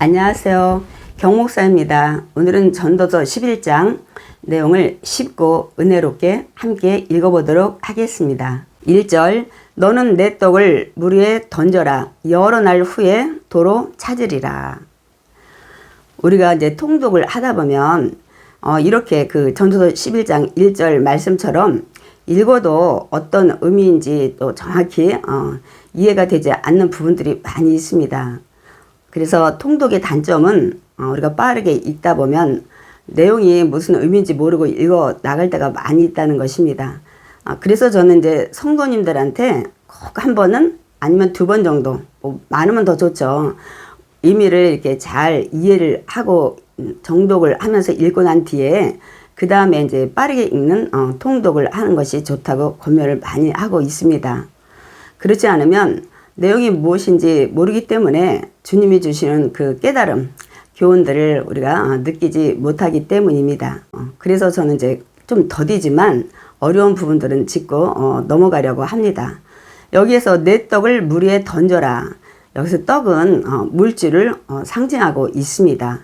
안녕하세요. 경목사입니다. 오늘은 전도서 11장 내용을 쉽고 은혜롭게 함께 읽어보도록 하겠습니다. 1절 너는 내 떡을 물 위에 던져라. 여러 날 후에 도로 찾으리라. 우리가 이제 통독을 하다 보면 어, 이렇게 그 전도서 11장 1절 말씀처럼 읽어도 어떤 의미인지 또 정확히 어, 이해가 되지 않는 부분들이 많이 있습니다. 그래서 통독의 단점은 어, 우리가 빠르게 읽다 보면 내용이 무슨 의미인지 모르고 읽어 나갈 때가 많이 있다는 것입니다. 아, 그래서 저는 이제 성도님들한테 꼭 한 번은 아니면 두 번 정도, 뭐 많으면 더 좋죠. 의미를 이렇게 잘 이해를 하고 음, 정독을 하면서 읽고 난 뒤에 그 다음에 이제 빠르게 읽는 어, 통독을 하는 것이 좋다고 권면을 많이 하고 있습니다. 그렇지 않으면 내용이 무엇인지 모르기 때문에 주님이 주시는 그 깨달음, 교훈들을 우리가 어, 느끼지 못하기 때문입니다. 어, 그래서 저는 이제 좀 더디지만 어려운 부분들은 짚고 어, 넘어가려고 합니다. 여기에서 내 떡을 물 위에 던져라. 여기서 떡은 어, 물질을 어, 상징하고 있습니다.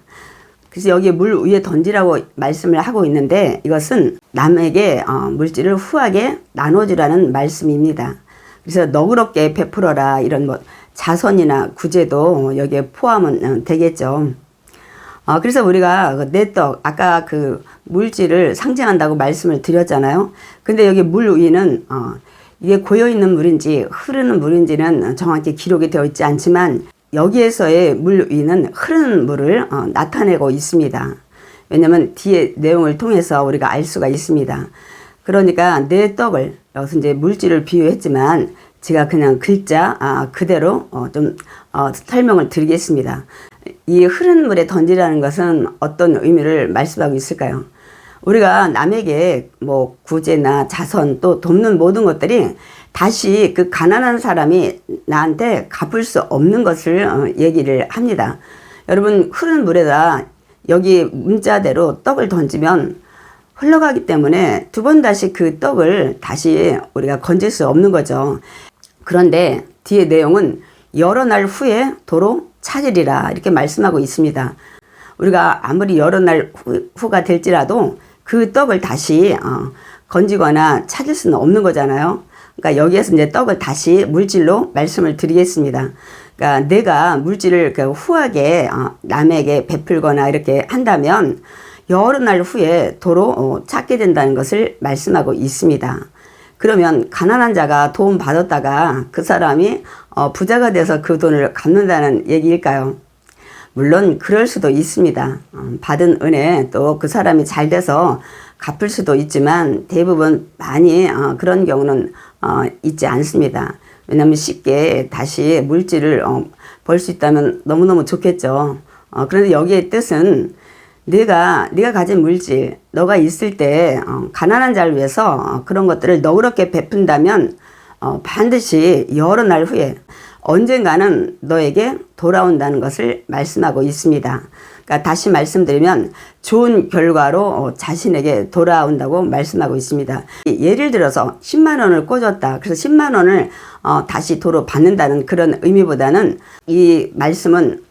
그래서 여기 물 위에 던지라고 말씀을 하고 있는데 이것은 남에게 어, 물질을 후하게 나눠주라는 말씀입니다. 그래서 너그럽게 베풀어라 이런 뭐 자선이나 구제도 여기에 포함은 어, 되겠죠. 어, 그래서 우리가 그 내떡 아까 그 물질을 상징한다고 말씀을 드렸잖아요. 근데 여기 물 위는 어, 이게 고여 있는 물인지 흐르는 물인지는 정확히 기록이 되어 있지 않지만 여기에서의 물 위는 흐르는 물을 어, 나타내고 있습니다. 왜냐하면 뒤에 내용을 통해서 우리가 알 수가 있습니다. 그러니까 내 떡을 여기서 이제 물질을 비유했지만 제가 그냥 글자 아, 그대로 어, 좀 어, 설명을 드리겠습니다. 이 흐른 물에 던지라는 것은 어떤 의미를 말씀하고 있을까요? 우리가 남에게 뭐 구제나 자선 또 돕는 모든 것들이 다시 그 가난한 사람이 나한테 갚을 수 없는 것을 어, 얘기를 합니다. 여러분 흐른 물에다 여기 문자대로 떡을 던지면 흘러가기 때문에 두 번 다시 그 떡을 다시 우리가 건질 수 없는 거죠. 그런데 뒤에 내용은 여러 날 후에 도로 찾으리라 이렇게 말씀하고 있습니다. 우리가 아무리 여러 날 후, 가 될지라도 그 떡을 다시 어, 건지거나 찾을 수는 없는 거잖아요. 그러니까 여기에서 이제 떡을 다시 물질로 말씀을 드리겠습니다. 그러니까 내가 물질을 그 후하게 어, 남에게 베풀거나 이렇게 한다면 여러 날 후에 도로 어, 찾게 된다는 것을 말씀하고 있습니다. 그러면 가난한 자가 도움 받았다가 그 사람이 어, 부자가 돼서 그 돈을 갚는다는 얘기일까요? 물론 그럴 수도 있습니다. 어, 받은 은혜 또 그 사람이 잘 돼서 갚을 수도 있지만 대부분 많이 어, 그런 경우는 어, 있지 않습니다. 왜냐하면 쉽게 다시 물질을 어, 벌수 있다면 너무너무 좋겠죠. 어, 그런데 여기에 뜻은 네가 네가 가진 물질, 너가 있을 때 어, 가난한 자를 위해서 어, 그런 것들을 너그럽게 베푼다면 어, 반드시 여러 날 후에 언젠가는 너에게 돌아온다는 것을 말씀하고 있습니다. 그러니까 다시 말씀드리면 좋은 결과로 어, 자신에게 돌아온다고 말씀하고 있습니다. 예를 들어서 10만 원을 꽂았다. 그래서 10만 원을 어, 다시 도로 받는다는 그런 의미보다는 이 말씀은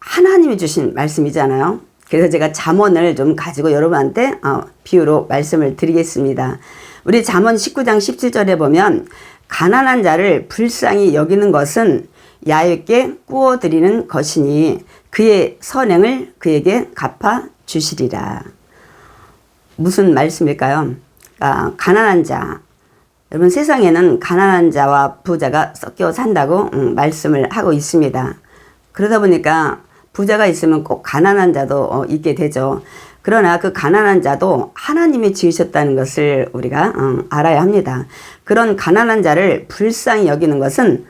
하나님이 주신 말씀이잖아요. 그래서 제가 잠언을 좀 가지고 여러분한테 어, 비유로 말씀을 드리겠습니다. 우리 잠언 19장 17절에 보면 가난한 자를 불쌍히 여기는 것은 야외께 꾸어 드리는 것이니 그의 선행을 그에게 갚아 주시리라. 무슨 말씀일까요? 아, 가난한 자. 여러분 세상에는 가난한 자와 부자가 섞여 산다고 음, 말씀을 하고 있습니다. 그러다 보니까 부자가 있으면 꼭 가난한 자도 어, 있게 되죠. 그러나 그 가난한 자도 하나님이 지으셨다는 것을 우리가 어, 알아야 합니다. 그런 가난한 자를 불쌍히 여기는 것은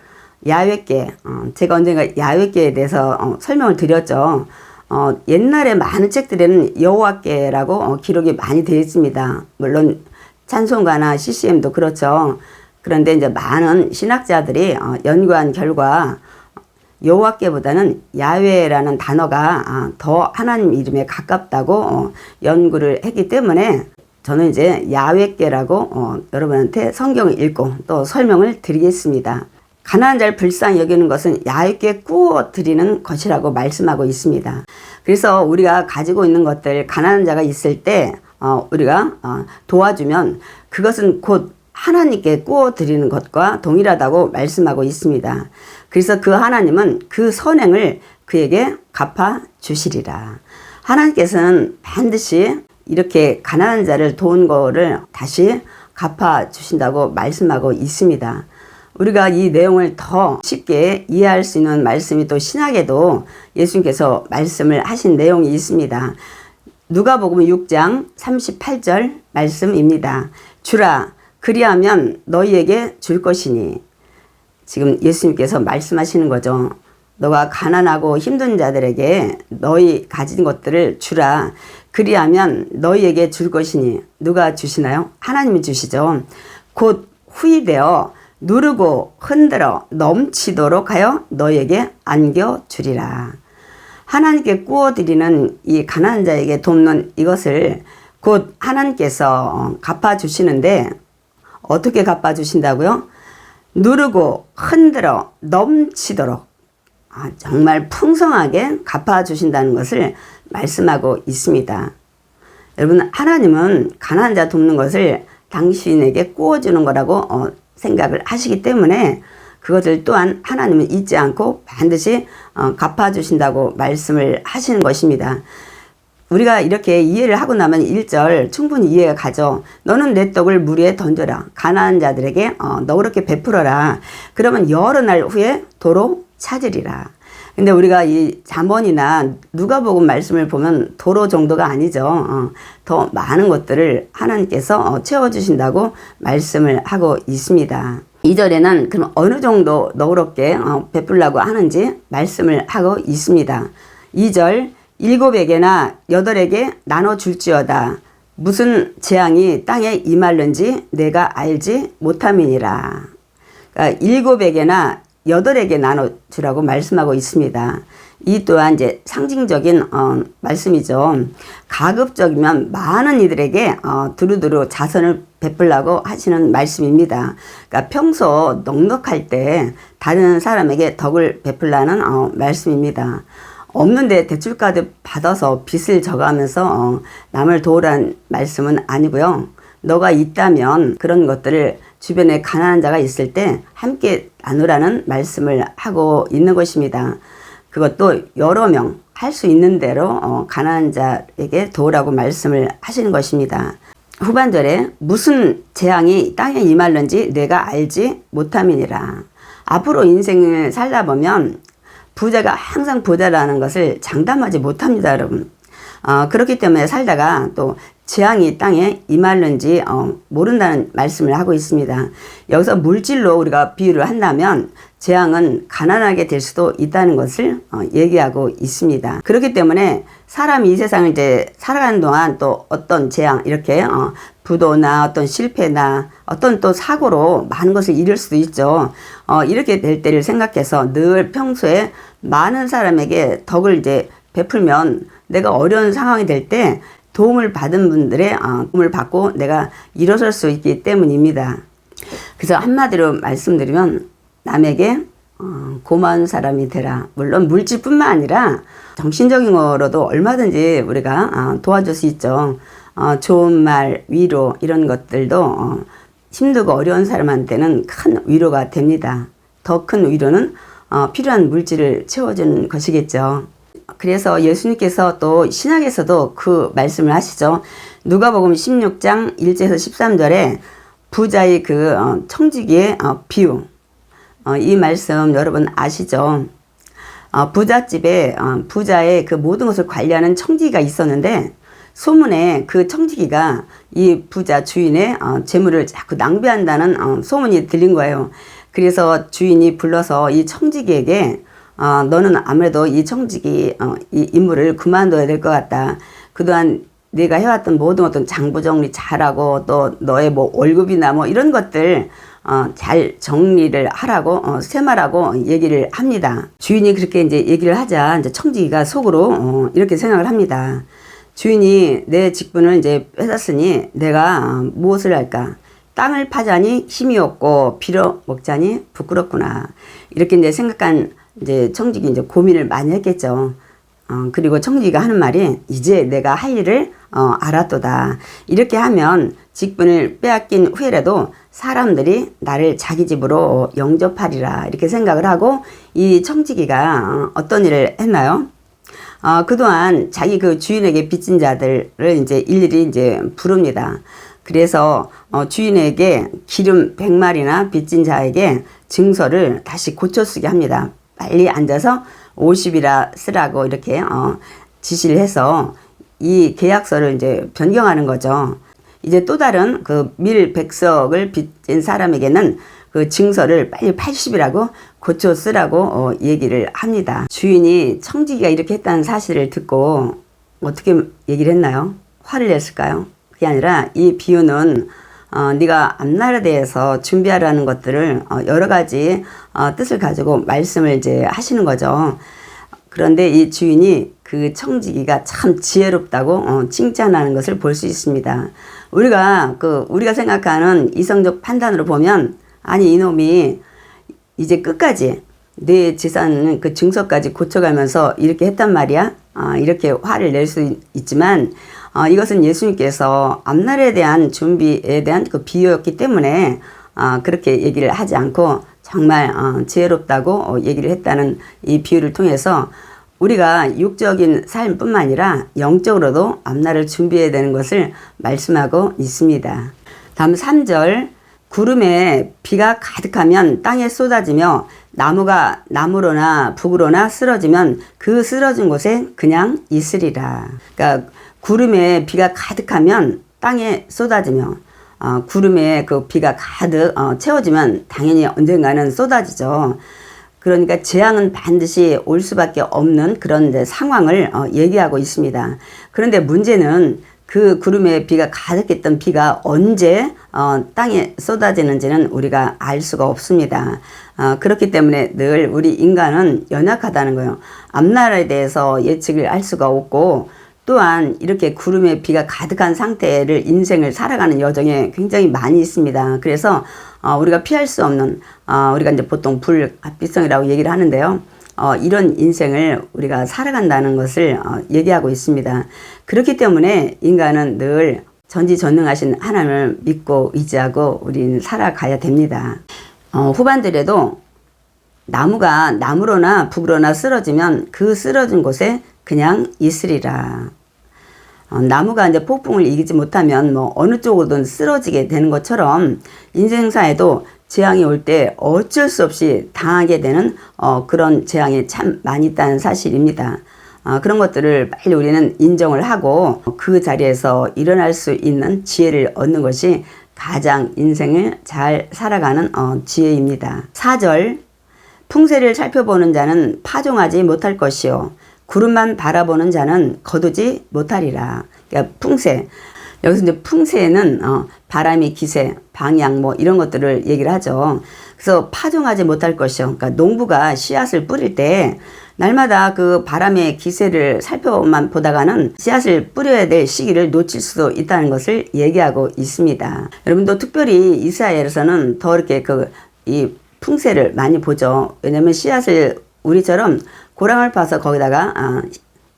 야외께 어, 제가 언젠가 야외께에 대해서 어, 설명을 드렸죠. 어, 옛날에 많은 책들에는 여호와께라고 어, 기록이 많이 되어 있습니다. 물론 찬송가나 CCM도 그렇죠. 그런데 이제 많은 신학자들이 어, 연구한 결과 여호와께보다는 야외라는 단어가 아, 더 하나님 이름에 가깝다고 어, 연구를 했기 때문에 저는 이제 야외께라고 어, 여러분한테 성경을 읽고 또 설명을 드리겠습니다. 가난한 자를 불쌍히 여기는 것은 야유께 구워 드리는 것이라고 말씀하고 있습니다. 그래서 우리가 가지고 있는 것들 가난한 자가 있을 때 어, 우리가 어, 도와주면 그것은 곧 하나님께 구워 드리는 것과 동일하다고 말씀하고 있습니다. 그래서 그 하나님은 그 선행을 그에게 갚아 주시리라. 하나님께서는 반드시 이렇게 가난한 자를 도운 거를 다시 갚아 주신다고 말씀하고 있습니다. 우리가 이 내용을 더 쉽게 이해할 수 있는 말씀이 또 신약에도 예수님께서 말씀을 하신 내용이 있습니다. 누가복음 6장 38절 말씀입니다. 주라 그리하면 너희에게 줄 것이니 지금 예수님께서 말씀하시는 거죠. 너가 가난하고 힘든 자들에게 너희 가진 것들을 주라. 그리하면 너희에게 줄 것이니 누가 주시나요? 하나님이 주시죠. 곧 후이되어 누르고 흔들어 넘치도록 하여 너희에게 안겨 주리라. 하나님께 구워 드리는 이 가난한 자에게 돕는 이것을 곧 하나님께서 갚아 주시는데 어떻게 갚아 주신다고요? 누르고 흔들어 넘치도록 아, 정말 풍성하게 갚아 주신다는 것을 말씀하고 있습니다. 여러분 하나님은 가난한 자 돕는 것을 당신에게 구워주는 거라고 어, 생각을 하시기 때문에 그것을 또한 하나님은 잊지 않고 반드시 어, 갚아주신다고 말씀을 하시는 것입니다. 우리가 이렇게 이해를 하고 나면 1절 충분히 이해가 가죠. 너는 내 떡을 물 위에 던져라. 가난한 자들에게 어, 너그럽게 베풀어라. 그러면 여러 날 후에 도로 찾으리라. 근데 우리가 이 잠언이나 누가복음 말씀을 보면 도로 정도가 아니죠. 어, 더 많은 것들을 하나님께서 어, 채워주신다고 말씀을 하고 있습니다. 2절에는 그럼 어느 정도 너그럽게 어, 베풀라고 하는지 말씀을 하고 있습니다. 2절 일곱에게나 여덟에게 나눠 줄지어다. 무슨 재앙이 땅에 임할는지 내가 알지 못함이니라. 그러니까 일곱에게나 여덟에게 나눠주라고 말씀하고 있습니다. 이 또한 이제 상징적인 어, 말씀이죠. 가급적이면 많은 이들에게 어, 두루두루 자선을 베풀라고 하시는 말씀입니다. 그러니까 평소 넉넉할 때 다른 사람에게 덕을 베풀라는 어, 말씀입니다. 없는데 대출카드 받아서 빚을 져가면서 어, 남을 도우라는 말씀은 아니고요. 너가 있다면 그런 것들을 주변에 가난한 자가 있을 때 함께 나누라는 말씀을 하고 있는 것입니다. 그것도 여러 명 할 수 있는 대로 어, 가난한 자에게 도우라고 말씀을 하시는 것입니다. 후반절에 무슨 재앙이 땅에 임할는지 내가 알지 못함이니라. 앞으로 인생을 살다 보면 부자가 항상 부자라는 것을 장담하지 못합니다, 여러분. 어, 그렇기 때문에 살다가 또 재앙이 땅에 임할는지 어, 모른다는 말씀을 하고 있습니다. 여기서 물질로 우리가 비유를 한다면 재앙은 가난하게 될 수도 있다는 것을 어, 얘기하고 있습니다. 그렇기 때문에 사람이 이 세상을 이제 살아가는 동안 또 어떤 재앙 이렇게 어, 부도나 어떤 실패나 어떤 또 사고로 많은 것을 잃을 수도 있죠. 어, 이렇게 될 때를 생각해서 늘 평소에 많은 사람에게 덕을 이제 베풀면 내가 어려운 상황이 될 때 도움을 받은 분들의 어, 도움을 받고 내가 일어설 수 있기 때문입니다. 그래서 한마디로 말씀드리면 남에게 어, 고마운 사람이 되라. 물론 물질뿐만 아니라 정신적인 거로도 얼마든지 우리가 어, 도와줄 수 있죠. 어, 좋은 말, 위로 이런 것들도 어, 힘들고 어려운 사람한테는 큰 위로가 됩니다. 더 큰 위로는 어, 필요한 물질을 채워주는 것이겠죠. 그래서 예수님께서 또 신약에서도 그 말씀을 하시죠. 누가복음 16장 1절에서 13절에 부자의 그 어, 청지기의 어, 비유 어, 이 말씀 여러분 아시죠? 부잣집에 부자의 그 모든 것을 관리하는 청지기가 있었는데 소문에 그 청지기가 이 부자 주인의 재물을 자꾸 낭비한다는 소문이 들린 거예요. 그래서 주인이 불러서 이 청지기에게 어, 너는 아무래도 이 청직이 어, 이 임무를 그만둬야 될 것 같다. 그동안 네가 해왔던 모든 어떤 장부 정리 잘하고 또 너의 뭐 월급이나 뭐 이런 것들 어, 잘 정리를 하라고 어, 세말하고 얘기를 합니다. 주인이 그렇게 이제 얘기를 하자 이제 청지기가 속으로 어, 이렇게 생각을 합니다. 주인이 내 직분을 이제 뺏었으니 내가 무엇을 할까? 땅을 파자니 힘이 없고 빌어 먹자니 부끄럽구나. 이렇게 이제 생각한 이제 청직이 이제 고민을 많이 했겠죠. 어, 그리고 청지기가 하는 말이 이제 내가 할 일을 어, 알았도다. 이렇게 하면 직분을 빼앗긴 후에라도 사람들이 나를 자기 집으로 영접하리라. 이렇게 생각을 하고 이 청지기가 어, 어떤 일을 했나요? 어, 그동안 자기 그 주인에게 빚진 자들을 이제 일일이 이제 부릅니다. 그래서 어, 주인에게 기름 100마리나 빚진 자에게 증서를 다시 고쳐 쓰게 합니다. 빨리 앉아서 50이라 쓰라고 이렇게 어, 지시를 해서 이 계약서를 이제 변경하는 거죠. 이제 또 다른 그 밀 백석을 빚진 사람에게는 그 증서를 빨리 80이라고 고쳐 쓰라고 어, 얘기를 합니다. 주인이 청지기가 이렇게 했다는 사실을 듣고 어떻게 얘기를 했나요? 화를 냈을까요? 그게 아니라 이 비유는 어, 네가 앞날에 대해서 준비하라는 것들을 어, 여러 가지 어, 뜻을 가지고 말씀을 이제 하시는 거죠. 그런데 이 주인이 그 청지기가 참 지혜롭다고 어, 칭찬하는 것을 볼 수 있습니다. 우리가 그 우리가 생각하는 이성적 판단으로 보면 아니 이놈이 이제 끝까지 내 재산 그 증서까지 고쳐가면서 이렇게 했단 말이야. 아, 이렇게 화를 낼 수 있지만 어, 이것은 예수님께서 앞날에 대한 준비에 대한 그 비유였기 때문에 어, 그렇게 얘기를 하지 않고 정말 어, 지혜롭다고 어, 얘기를 했다는 이 비유를 통해서 우리가 육적인 삶뿐만 아니라 영적으로도 앞날을 준비해야 되는 것을 말씀하고 있습니다. 다음 3절 구름에 비가 가득하면 땅에 쏟아지며 나무가 나무로나 북으로나 쓰러지면 그 쓰러진 곳에 그냥 있으리라. 그러니까 구름에 비가 가득하면 땅에 쏟아지며 어, 구름에 그 비가 가득 어, 채워지면 당연히 언젠가는 쏟아지죠. 그러니까 재앙은 반드시 올 수밖에 없는 그런 상황을 어, 얘기하고 있습니다. 그런데 문제는 그 구름에 비가 가득했던 비가 언제 어, 땅에 쏟아지는지는 우리가 알 수가 없습니다. 어, 그렇기 때문에 늘 우리 인간은 연약하다는 거예요. 앞날에 대해서 예측을 할 수가 없고 또한 이렇게 구름에 비가 가득한 상태를 인생을 살아가는 여정에 굉장히 많이 있습니다. 그래서 어, 우리가 피할 수 없는 어, 우리가 이제 보통 불합비성이라고 얘기를 하는데요. 어, 이런 인생을 우리가 살아간다는 것을 어, 얘기하고 있습니다. 그렇기 때문에 인간은 늘 전지전능하신 하나님을 믿고 의지하고 우리는 살아가야 됩니다. 어, 후반들에도 나무가 나무로나 북으로나 쓰러지면 그 쓰러진 곳에 그냥 있으리라. 어, 나무가 이제 폭풍을 이기지 못하면 뭐 어느 쪽으로든 쓰러지게 되는 것처럼 인생사에도 재앙이 올 때 어쩔 수 없이 당하게 되는 어, 그런 재앙이 참 많이 있다는 사실입니다. 어, 그런 것들을 빨리 우리는 인정을 하고 그 자리에서 일어날 수 있는 지혜를 얻는 것이 가장 인생을 잘 살아가는 어, 지혜입니다. 4절 풍세를 살펴보는 자는 파종하지 못할 것이요 구름만 바라보는 자는 거두지 못하리라. 그러니까 풍세. 여기서 이제 풍세는 어, 바람이 기세, 방향 뭐 이런 것들을 얘기를 하죠. 그래서 파종하지 못할 것이요. 그러니까 농부가 씨앗을 뿌릴 때 날마다 그 바람의 기세를 살펴만 보다가는 씨앗을 뿌려야 될 시기를 놓칠 수도 있다는 것을 얘기하고 있습니다. 여러분도 특별히 이스라엘에서는 더 이렇게 그 이 풍세를 많이 보죠. 왜냐면 씨앗을 우리처럼 고랑을 파서 거기다가 아,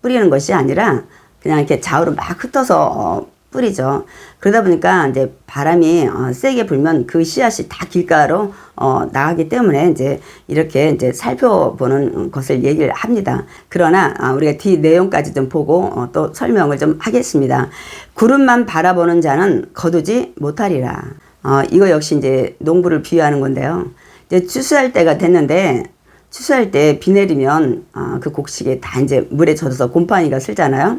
뿌리는 것이 아니라 그냥 이렇게 좌우로 막 흩어서 어, 뿌리죠. 그러다 보니까 이제 바람이 어, 세게 불면 그 씨앗이 다 길가로 어, 나가기 때문에 이제 이렇게 이제 살펴보는 것을 얘기를 합니다. 그러나 아, 우리가 뒤 내용까지 좀 보고 어, 또 설명을 좀 하겠습니다. 구름만 바라보는 자는 거두지 못하리라. 어, 이거 역시 이제 농부를 비유하는 건데요. 이제 추수할 때가 됐는데 추수할 때 비 내리면 어, 그 곡식이 다 이제 물에 젖어서 곰팡이가 슬잖아요.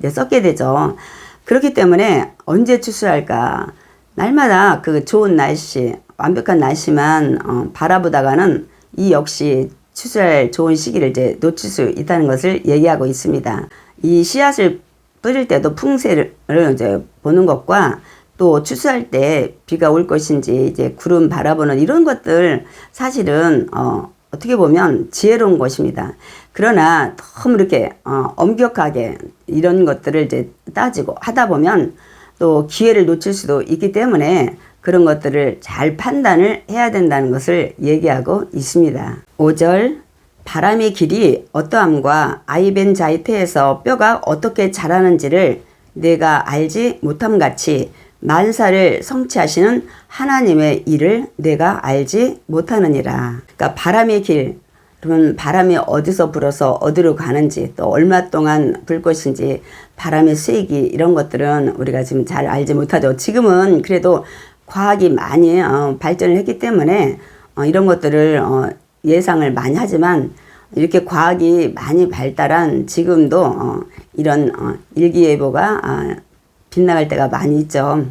이제 썩게 되죠. 그렇기 때문에 언제 추수할까? 날마다 그 좋은 날씨, 완벽한 날씨만 어, 바라보다가는 이 역시 추수할 좋은 시기를 이제 놓칠 수 있다는 것을 얘기하고 있습니다. 이 씨앗을 뿌릴 때도 풍세를 이제 보는 것과 또 추수할 때 비가 올 것인지 이제 구름 바라보는 이런 것들 사실은 어 어떻게 보면 지혜로운 것입니다. 그러나 너무 이렇게 어, 엄격하게 이런 것들을 이제 따지고 하다 보면 또 기회를 놓칠 수도 있기 때문에 그런 것들을 잘 판단을 해야 된다는 것을 얘기하고 있습니다. 5절 바람의 길이 어떠함과 아이벤 자이트에서 뼈가 어떻게 자라는지를 내가 알지 못함 같이 만사를 성취하시는 하나님의 일을 내가 알지 못하느니라. 그러니까 바람의 길, 그러면 바람이 어디서 불어서 어디로 가는지 또 얼마 동안 불 것인지 바람의 세기 이런 것들은 우리가 지금 잘 알지 못하죠. 지금은 그래도 과학이 많이 어, 발전을 했기 때문에 어, 이런 것들을 어, 예상을 많이 하지만 이렇게 과학이 많이 발달한 지금도 어, 이런 어, 일기예보가 아, 빗나갈 때가 많이 있죠.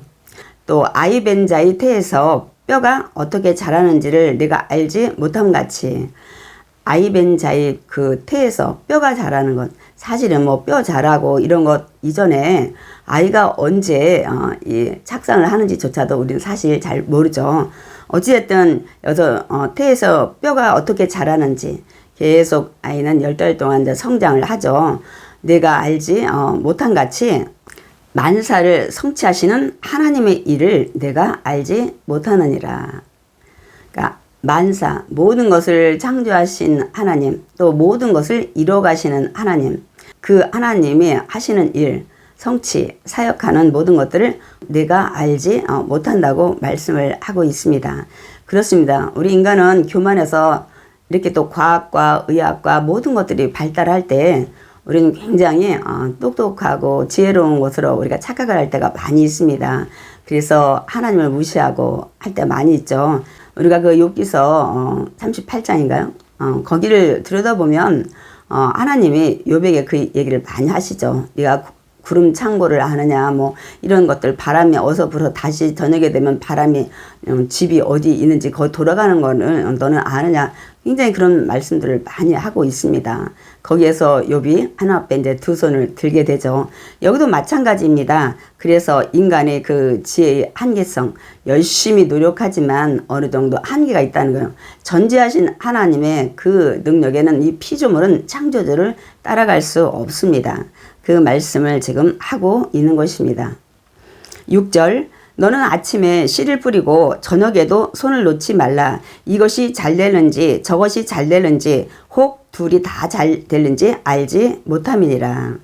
또 아이벤자의 태에서 뼈가 어떻게 자라는지를 내가 알지 못함 같이 아이벤자의 그 태에서 뼈가 자라는 것 사실은 뭐 뼈 자라고 이런 것 이전에 아이가 언제 어, 이 착상을 하는지조차도 우리는 사실 잘 모르죠. 어찌됐든 여자 어, 태에서 뼈가 어떻게 자라는지 계속 아이는 열 달 동안 성장을 하죠. 내가 알지 어, 못한 같이 만사를 성취하시는 하나님의 일을 내가 알지 못하느니라. 그러니까 만사 모든 것을 창조하신 하나님 또 모든 것을 이뤄가시는 하나님 그 하나님이 하시는 일 성취 사역하는 모든 것들을 내가 알지 어, 못한다고 말씀을 하고 있습니다. 그렇습니다. 우리 인간은 교만해서 이렇게 또 과학과 의학과 모든 것들이 발달할 때 우리는 굉장히 어, 똑똑하고 지혜로운 것으로 우리가 착각을 할 때가 많이 있습니다. 그래서 하나님을 무시하고 할 때 많이 있죠. 우리가 그 욥기서 어, 38장인가요? 어, 거기를 들여다보면 어, 하나님이 욥에게 그 얘기를 많이 하시죠. 네가 구름 창고를 아느냐 뭐 이런 것들 바람이 어서 불어 다시 저녁에 되면 바람이 음, 집이 어디 있는지 거기 돌아가는 거는 너는 아느냐 굉장히 그런 말씀들을 많이 하고 있습니다. 거기에서 욥이 하나 앞에 이제 두 손을 들게 되죠. 여기도 마찬가지입니다. 그래서 인간의 그 지혜의 한계성, 열심히 노력하지만 어느 정도 한계가 있다는 거예요. 전지하신 하나님의 그 능력에는 이 피조물은 창조주를 따라갈 수 없습니다. 그 말씀을 지금 하고 있는 것입니다. 6절 너는 아침에 씨를 뿌리고 저녁에도 손을 놓지 말라. 이것이 잘 되는지 저것이 잘 되는지 혹 둘이 다 잘 되는지 알지 못함이니라.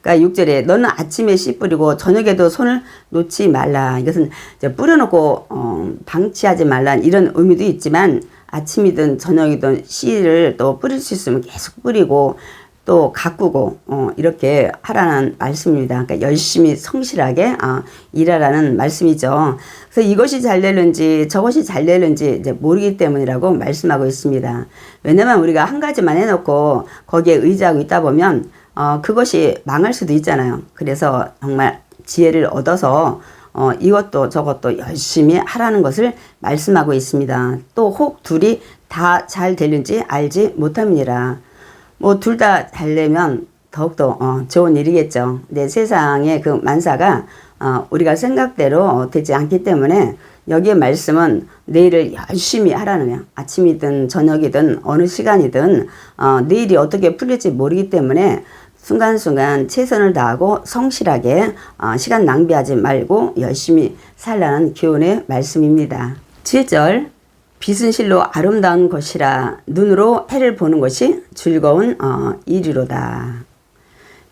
그러니까 6절에 너는 아침에 씨 뿌리고 저녁에도 손을 놓지 말라. 이것은 뿌려놓고 어, 방치하지 말라 이런 의미도 있지만 아침이든 저녁이든 씨를 또 뿌릴 수 있으면 계속 뿌리고 또 가꾸고 어, 이렇게 하라는 말씀입니다. 그러니까 열심히 성실하게 어, 일하라는 말씀이죠. 그래서 이것이 잘 되는지 저것이 잘 되는지 이제 모르기 때문이라고 말씀하고 있습니다. 왜냐면 우리가 한 가지만 해놓고 거기에 의지하고 있다 보면 어, 그것이 망할 수도 있잖아요. 그래서 정말 지혜를 얻어서 어, 이것도 저것도 열심히 하라는 것을 말씀하고 있습니다. 또 혹 둘이 다 잘 되는지 알지 못합니다. 뭐 둘다 잘되면 더욱더 어, 좋은 일이겠죠. 근데 세상의 그 만사가 어, 우리가 생각대로 되지 않기 때문에 여기에 말씀은 내일을 열심히 거야. 아침이든 저녁이든 어느 시간이든 어, 내일이 어떻게 풀릴지 모르기 때문에 순간순간 최선을 다하고 성실하게 어, 시간 낭비하지 말고 열심히 살라는 교훈의 말씀입니다. 7절 빛은 실로 아름다운 것이라 눈으로 해를 보는 것이 즐거운 어, 일이로다.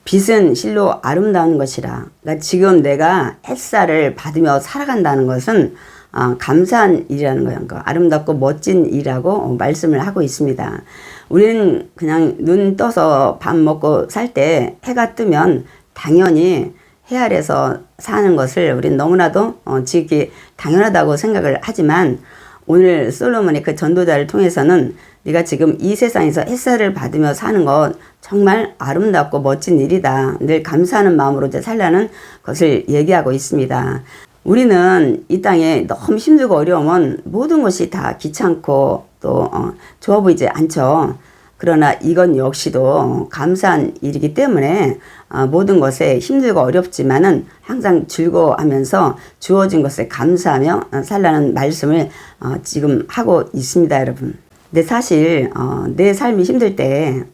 빛은 실로 아름다운 것이라. 그러니까 지금 내가 햇살을 받으며 살아간다는 것은 어, 감사한 일이라는 거예요. 그러니까 아름답고 멋진 일이라고 말씀을 하고 있습니다. 우리는 그냥 눈 떠서 밥 먹고 살 때 해가 뜨면 당연히 해 아래서 사는 것을 우리는 너무나도 어, 지기 당연하다고 생각을 하지만 오늘 솔로몬의 그 전도자를 통해서는 네가 지금 이 세상에서 햇살을 받으며 사는 것 정말 아름답고 멋진 일이다. 늘 감사하는 마음으로 이제 살라는 것을 얘기하고 있습니다. 우리는 이 땅에 너무 힘들고 어려우면 모든 것이 다 귀찮고 또 어, 좋아 보이지 않죠. 그러나 이건 역시도 감사한 일이기 때문에 어, 모든 것에 힘들고 어렵지만은 항상 즐거워하면서 주어진 것에 감사하며 어, 살라는 말씀을 어, 지금 하고 있습니다, 여러분. 근데 사실 내 삶이 힘들 때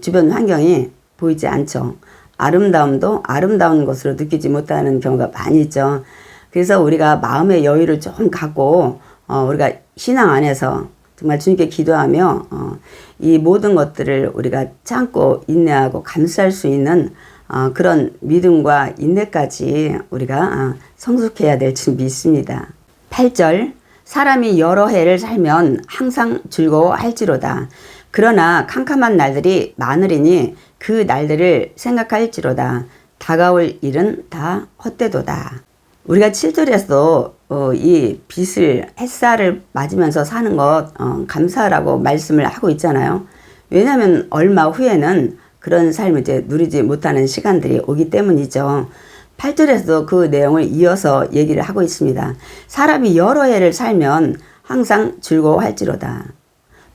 주변 환경이 보이지 않죠. 아름다움도 아름다운 것으로 느끼지 못하는 경우가 많이 있죠. 그래서 우리가 마음의 여유를 좀 갖고 어, 우리가 신앙 안에서 정말 주님께 기도하며 어, 이 모든 것들을 우리가 참고 인내하고 감수할 수 있는 어, 그런 믿음과 인내까지 우리가 어, 성숙해야 될줄 믿습니다. 8절 사람이 여러 해를 살면 항상 즐거워할지로다. 그러나 캄캄한 날들이 많으리니 그 날들을 생각할지로다. 다가올 일은 다 헛되도다. 우리가 7절에서 어, 이 빛을 햇살을 맞으면서 사는 것 어, 감사라고 말씀을 하고 있잖아요. 왜냐하면 얼마 후에는 그런 삶을 이제 누리지 못하는 시간들이 오기 때문이죠. 8절에서도 그 내용을 이어서 얘기를 하고 있습니다. 사람이 여러 해를 살면 항상 즐거워할지로다.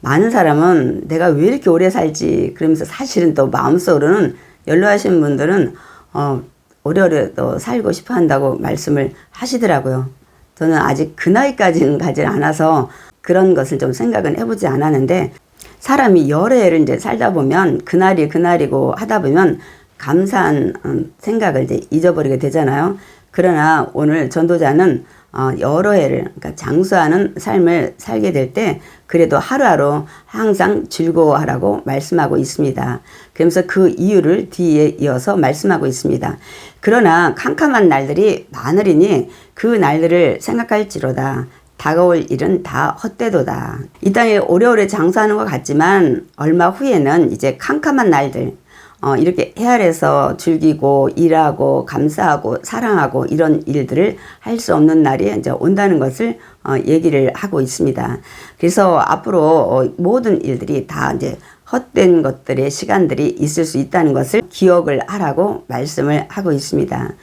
많은 사람은 내가 왜 이렇게 오래 살지 그러면서 사실은 또 마음속으로는 연로하신 분들은 어, 오래오래 또 살고 싶어 한다고 말씀을 하시더라고요. 저는 아직 그 나이까지는 가지 않아서 그런 것을 좀 생각은 해보지 않았는데 사람이 여러 해를 이제 살다 보면 그날이 그날이고 하다 보면 감사한 음, 생각을 이제 잊어버리게 되잖아요. 그러나 오늘 전도자는 어, 여러 해를 그러니까 장수하는 삶을 살게 될 때 그래도 하루하루 항상 즐거워하라고 말씀하고 있습니다. 그러면서 그 이유를 뒤에 이어서 말씀하고 있습니다. 그러나 캄캄한 날들이 많으리니 그 날들을 생각할지로다. 다가올 일은 다 헛되도다. 이 땅에 오래오래 장수하는 것 같지만 얼마 후에는 이제 캄캄한 날들, 어, 이렇게 헤아려서 즐기고 일하고 감사하고 사랑하고 이런 일들을 할 수 없는 날이 이제 온다는 것을 어, 얘기를 하고 있습니다. 그래서 앞으로 어, 모든 일들이 다 이제 헛된 것들의 시간들이 있을 수 있다는 것을 기억을 하라고 말씀을 하고 있습니다.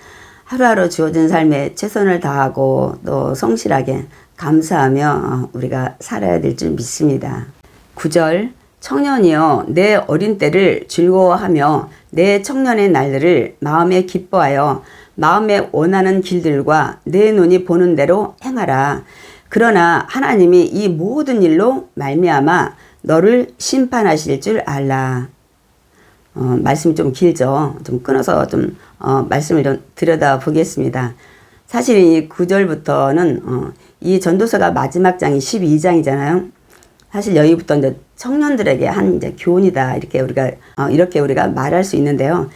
하루하루 주어진 삶에 최선을 다하고 또 성실하게 감사하며 어, 우리가 살아야 될 줄 믿습니다. 9절 청년이여 내 어린 때를 즐거워하며 내 청년의 날들을 마음에 기뻐하여 마음에 원하는 길들과 내 눈이 보는 대로 행하라. 그러나 하나님이 이 모든 일로 말미암아 너를 심판하실 줄 알라. 어, 말씀이 좀 길죠. 좀 끊어서 좀 어, 말씀을 좀 들여다 보겠습니다. 사실 이 9절부터는 어, 이 전도서가 마지막 장이 12장이잖아요. 사실 여기부터 이제 청년들에게 한 이제 교훈이다 이렇게 우리가 어, 이렇게 우리가 말할 수 있는데요.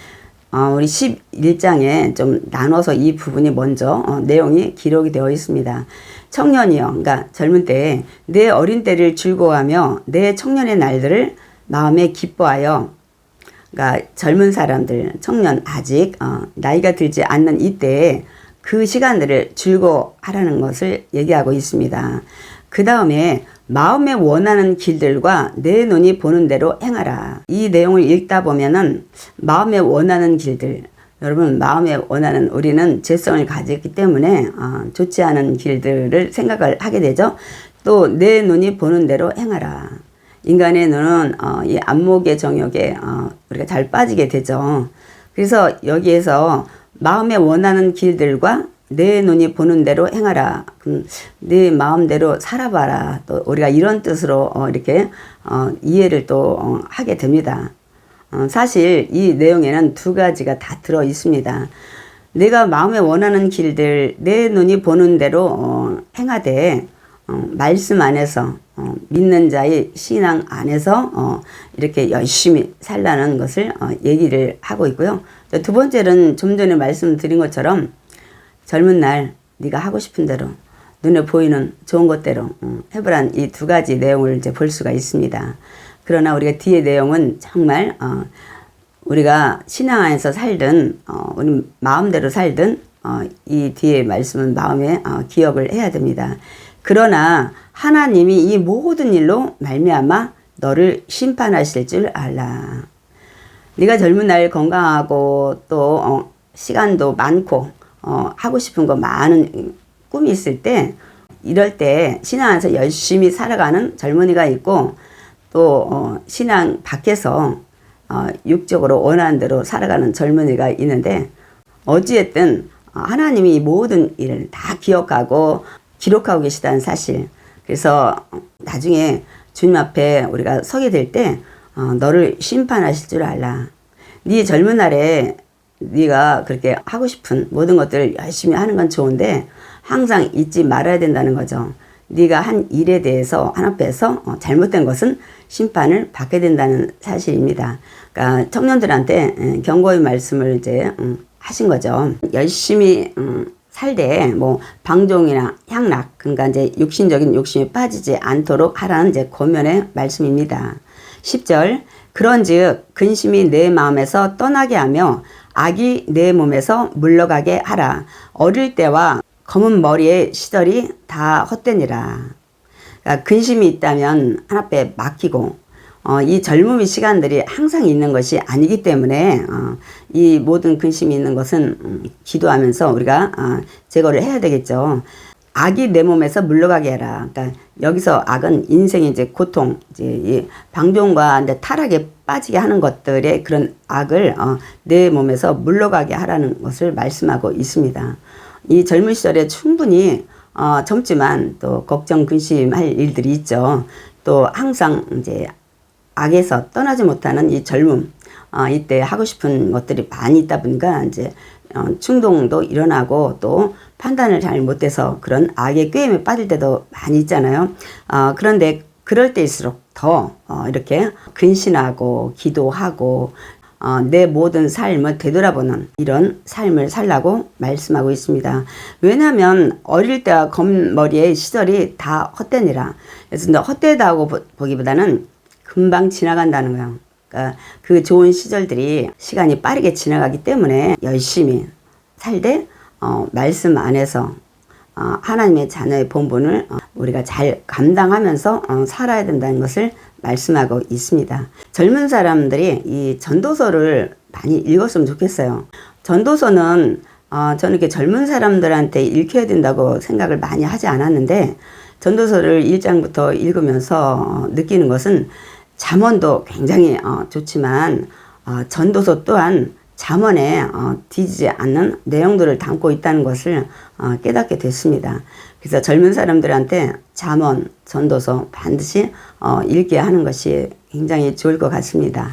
어, 우리 11장에 좀 나눠서 이 부분이 먼저 어, 내용이 기록이 되어 있습니다. 청년이요. 그러니까 젊은 때에 내 어린 때를 즐거워하며 내 청년의 날들을 마음에 기뻐하여 그러니까 젊은 사람들, 청년 아직 어, 나이가 들지 않는 이때에 그 시간들을 즐거워하라는 것을 얘기하고 있습니다. 그 다음에 마음에 원하는 길들과 내 눈이 보는 대로 행하라. 이 내용을 읽다 보면은 마음에 원하는 길들, 여러분 마음에 원하는 우리는 죄성을 가졌기 때문에 어, 좋지 않은 길들을 생각을 하게 되죠. 또 내 눈이 보는 대로 행하라. 인간의 눈은 어, 이 안목의 정욕에 어, 우리가 잘 빠지게 되죠. 그래서 여기에서 마음에 원하는 길들과 내 눈이 보는 대로 행하라. 음, 네 마음대로 살아봐라. 또 우리가 이런 뜻으로 어, 이렇게 어, 이해를 또 어, 하게 됩니다. 어, 사실 이 내용에는 두 가지가 다 들어 있습니다. 내가 마음에 원하는 길들 내 눈이 보는 대로 어, 행하되 어, 말씀 안에서 어, 믿는 자의 신앙 안에서 어, 이렇게 열심히 살라는 것을 어, 얘기를 하고 있고요. 두 번째는 좀 전에 말씀드린 것처럼 젊은 날 네가 하고 싶은 대로 눈에 보이는 좋은 것대로 어, 해보란 이 두 가지 내용을 이제 볼 수가 있습니다. 그러나 우리가 뒤에 내용은 정말 어, 우리가 신앙 안에서 살든 어, 우리 마음대로 살든 어, 이 뒤에 말씀은 마음에 어, 기억을 해야 됩니다. 그러나 하나님이 이 모든 일로 말미암아 너를 심판하실 줄 알라. 네가 젊은 날 건강하고 또 어, 시간도 많고 어, 하고 싶은 거 많은 꿈이 있을 때 이럴 때 신앙 안에서 열심히 살아가는 젊은이가 있고 또 어, 신앙 밖에서 어, 육적으로 원하는 대로 살아가는 젊은이가 있는데 어찌됐든 어, 하나님이 이 모든 일을 다 기억하고 기록하고 계시다는 사실 그래서 나중에 주님 앞에 우리가 서게 될 때 어, 너를 심판하실 줄 알라 네 젊은 날에 네가 그렇게 하고 싶은 모든 것들을 열심히 하는 건 좋은데 항상 잊지 말아야 된다는 거죠. 네가 한 일에 대해서 하나 앞에서 어, 잘못된 것은 심판을 받게 된다는 사실입니다. 그러니까 청년들한테 에, 경고의 말씀을 이제 음, 하신 거죠. 열심히 음, 살되 뭐 방종이나 향락 그러니까 이제 육신적인 욕심에 빠지지 않도록 하라는 이제 고면의 말씀입니다. 10절 그런즉 근심이 내 마음에서 떠나게 하며 악이 내 몸에서 물러가게 하라. 어릴 때와 검은 머리의 시절이 다 헛되니라. 그러니까 근심이 있다면 하나님에 맡기고 어, 이 젊음의 시간들이 항상 있는 것이 아니기 때문에 어, 이 모든 근심이 있는 것은 음, 기도하면서 우리가 어, 제거를 해야 되겠죠. 악이 내 몸에서 물러가게 해라. 그러니까 여기서 악은 인생의 이제 고통, 이제 이 방종과 이제 타락에 빠지게 하는 것들의 그런 악을 어, 내 몸에서 물러가게 하라는 것을 말씀하고 있습니다. 이 젊은 시절에 충분히 어, 젊지만 또 걱정 근심할 일들이 있죠. 또 항상 이제 악에서 떠나지 못하는 이 젊음, 어, 이때 하고 싶은 것들이 많이 있다 보니까 이제 어, 충동도 일어나고 또 판단을 잘 못해서 그런 악의 꾀임에 빠질 때도 많이 있잖아요. 어, 그런데 그럴 때일수록 더 어, 이렇게 근신하고 기도하고 어, 내 모든 삶을 되돌아보는 이런 삶을 살라고 말씀하고 있습니다. 왜냐하면 어릴 때와 검머리의 시절이 다 헛되니라. 그래서 헛되다고 보- 보기보다는 금방 지나간다는 거예요. 그러니까 그 좋은 시절들이 시간이 빠르게 지나가기 때문에 열심히 살되 어, 말씀 안에서 어, 하나님의 자녀의 본분을 어, 우리가 잘 감당하면서 어, 살아야 된다는 것을 말씀하고 있습니다. 젊은 사람들이 이 전도서를 많이 읽었으면 좋겠어요. 전도서는 어, 저는 이렇게 젊은 사람들한테 읽혀야 된다고 생각을 많이 하지 않았는데 전도서를 1장부터 읽으면서 어, 느끼는 것은 잠언도 굉장히 어, 좋지만 어, 전도서 또한 잠언에 어, 뒤지지 않는 내용들을 담고 있다는 것을 어, 깨닫게 됐습니다. 그래서 젊은 사람들한테 잠언, 전도서 반드시 어, 읽게 하는 것이 굉장히 좋을 것 같습니다.